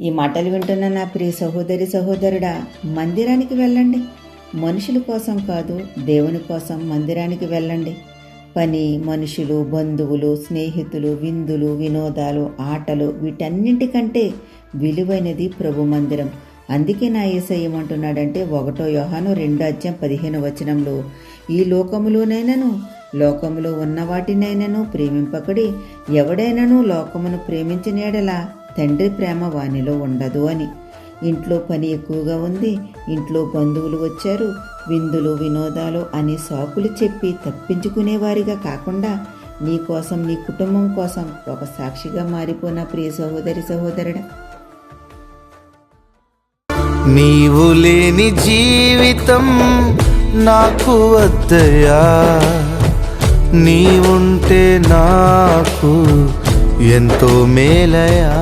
ఈ మాటలు వింటున్న నా ప్రియ సహోదరి సహోదరుడా మందిరానికి వెళ్ళండి. మనుషుల కోసం కాదు దేవుని కోసం మందిరానికి వెళ్ళండి. పని మనుషులు బంధువులు స్నేహితులు విందులు వినోదాలు ఆటలు వీటన్నింటికంటే విలువైనది ప్రభు మందిరం. అందుకే నా ఏసై ఏమంటున్నాడంటే ఒకటో యోహాను రెండో అధ్యాయం పదిహేను వచనంలో ఈ లోకములోనైనను లోకములో ఉన్న వాటినైనను ప్రేమింపకడి ఎవడైనను లోకమును ప్రేమించినేడలా తండ్రి ప్రేమ వానిలో ఉండదు అని. ఇంట్లో పని ఎక్కువగా ఉంది ఇంట్లో బంధువులు వచ్చారు విందులు వినోదాలు అని సాకులు చెప్పి తప్పించుకునేవారిగా కాకుండా నీ కోసం నీ కుటుంబం కోసం ఒక సాక్షిగా మారిపోయిన ప్రియ సహోదరి సహోదరుడా. నీవు లేని జీవితం నాకు వద్దయా నీవుంటే నాకు ఎంతో మేలయా